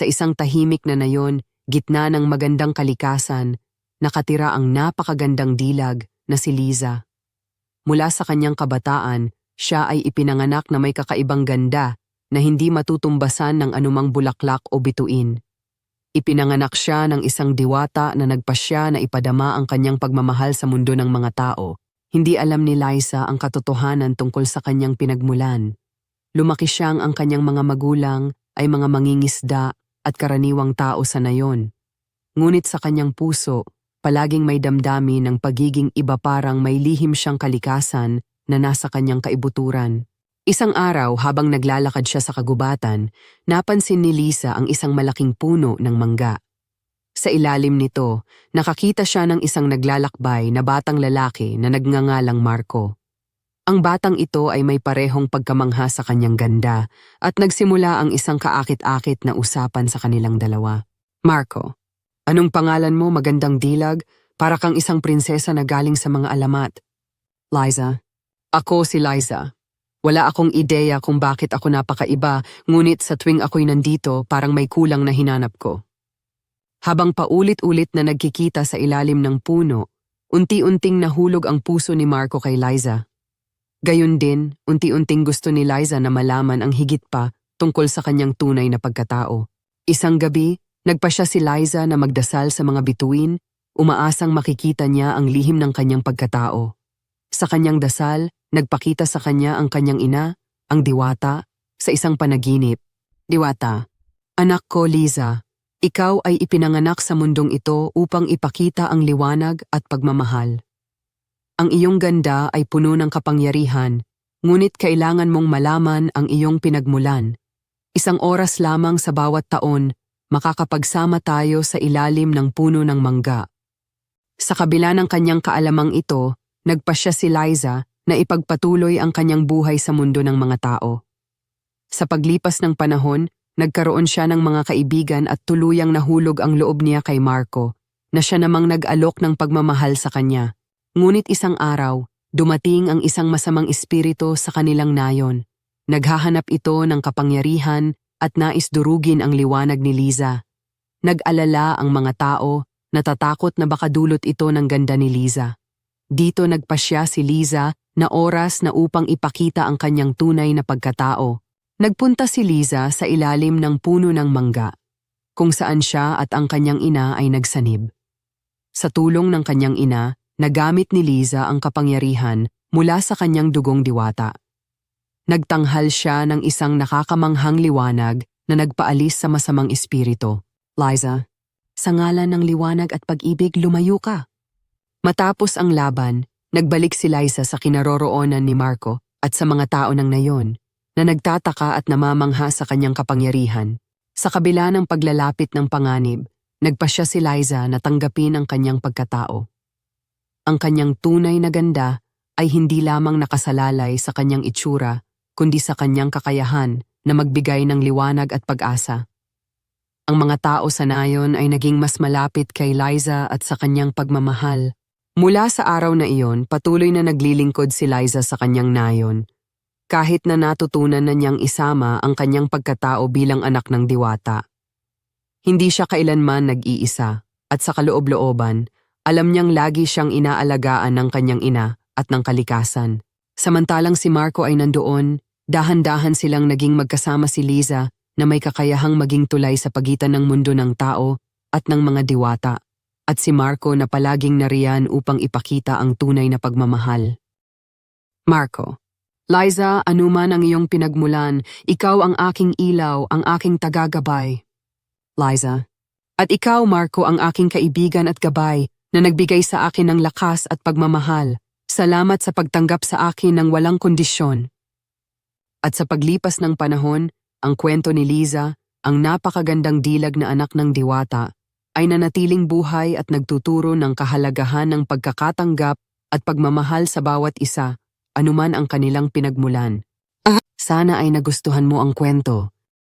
Sa isang tahimik na nayon, gitna ng magandang kalikasan, nakatira ang napakagandang dilag na si Liza. Mula sa kanyang kabataan, siya ay ipinanganak na may kakaibang ganda na hindi matutumbasan ng anumang bulaklak o bituin. Ipinanganak siya ng isang diwata na nagpasya na ipadama ang kanyang pagmamahal sa mundo ng mga tao. Hindi alam ni Liza ang katotohanan tungkol sa kanyang pinagmulan. Lumaki siyang ang kanyang mga magulang ay mga mangingisda at karaniwang tao sa nayon. Ngunit sa kanyang puso, palaging may damdamin ng pagiging iba parang may lihim siyang kalikasan na nasa kanyang kaibuturan. Isang araw habang naglalakad siya sa kagubatan, napansin ni Lisa ang isang malaking puno ng mangga. Sa ilalim nito, nakakita siya ng isang naglalakbay na batang lalaki na nagngangalang Marco. Ang batang ito ay may parehong pagkamangha sa kanyang ganda at nagsimula ang isang kaakit-akit na usapan sa kanilang dalawa. Marco, anong pangalan mo magandang dilag para kang isang prinsesa na galing sa mga alamat? Liza, ako si Liza. Wala akong ideya kung bakit ako napakaiba, ngunit sa tuwing ako'y nandito, parang may kulang na hinanap ko. Habang paulit-ulit na nagkikita sa ilalim ng puno, unti-unting nahulog ang puso ni Marco kay Liza. Gayon din, unti-unting gusto ni Liza na malaman ang higit pa tungkol sa kanyang tunay na pagkatao. Isang gabi, nagpa siya si Liza na magdasal sa mga bituin, umaasang makikita niya ang lihim ng kanyang pagkatao. Sa kanyang dasal, nagpakita sa kanya ang kanyang ina, ang diwata, sa isang panaginip. Diwata, anak ko Liza, ikaw ay ipinanganak sa mundong ito upang ipakita ang liwanag at pagmamahal. Ang iyong ganda ay puno ng kapangyarihan, ngunit kailangan mong malaman ang iyong pinagmulan. Isang oras lamang sa bawat taon, makakapagsama tayo sa ilalim ng puno ng mangga. Sa kabila ng kanyang kaalamang ito, nagpasya si Liza na ipagpatuloy ang kanyang buhay sa mundo ng mga tao. Sa paglipas ng panahon, nagkaroon siya ng mga kaibigan at tuluyang nahulog ang loob niya kay Marco, na siya namang nag-alok ng pagmamahal sa kanya. Ngunit isang araw, dumating ang isang masamang espiritu sa kanilang nayon. Naghahanap ito ng kapangyarihan at nais durugin ang liwanag ni Liza. Nag-alala ang mga tao, natatakot na baka dulot ito ng ganda ni Liza. Dito nagpasya si Liza na oras na upang ipakita ang kanyang tunay na pagkatao. Nagpunta si Liza sa ilalim ng puno ng mangga, kung saan siya at ang kanyang ina ay nagsanib. Sa tulong ng kanyang ina, nagamit ni Liza ang kapangyarihan mula sa kanyang dugong diwata. Nagtanghal siya ng isang nakakamanghang liwanag na nagpaalis sa masamang espiritu. Liza, sa ngalan ng liwanag at pag-ibig lumayo ka. Matapos ang laban, nagbalik si Liza sa kinaroroonan ni Marco at sa mga tao ng nayon na nagtataka at namamangha sa kanyang kapangyarihan. Sa kabila ng paglalapit ng panganib, nagpasya si Liza na tanggapin ang kanyang pagkatao. Ang kanyang tunay na ganda ay hindi lamang nakasalalay sa kanyang itsura, kundi sa kanyang kakayahan na magbigay ng liwanag at pag-asa. Ang mga tao sa nayon ay naging mas malapit kay Liza at sa kanyang pagmamahal. Mula sa araw na iyon, patuloy na naglilingkod si Liza sa kanyang nayon, kahit na natutunan na niyang isama ang kanyang pagkatao bilang anak ng diwata. Hindi siya kailanman nag-iisa, at sa kaloob-looban, alam niyang lagi siyang inaalagaan ng kanyang ina at ng kalikasan. Samantalang si Marco ay nandoon, dahan-dahan silang naging magkasama si Liza na may kakayahang maging tulay sa pagitan ng mundo ng tao at ng mga diwata, at si Marco na palaging nariyan upang ipakita ang tunay na pagmamahal. Marco, Liza, anuman ang iyong pinagmulan, ikaw ang aking ilaw, ang aking tagagabay. Liza, at ikaw, Marco, ang aking kaibigan at gabay na nagbigay sa akin ng lakas at pagmamahal. Salamat sa pagtanggap sa akin ng walang kondisyon. At sa paglipas ng panahon, ang kwento ni Liza, ang napakagandang dilag na anak ng diwata, ay nanatiling buhay at nagtuturo ng kahalagahan ng pagkakatanggap at pagmamahal sa bawat isa, anuman ang kanilang pinagmulan. Sana ay nagustuhan mo ang kwento.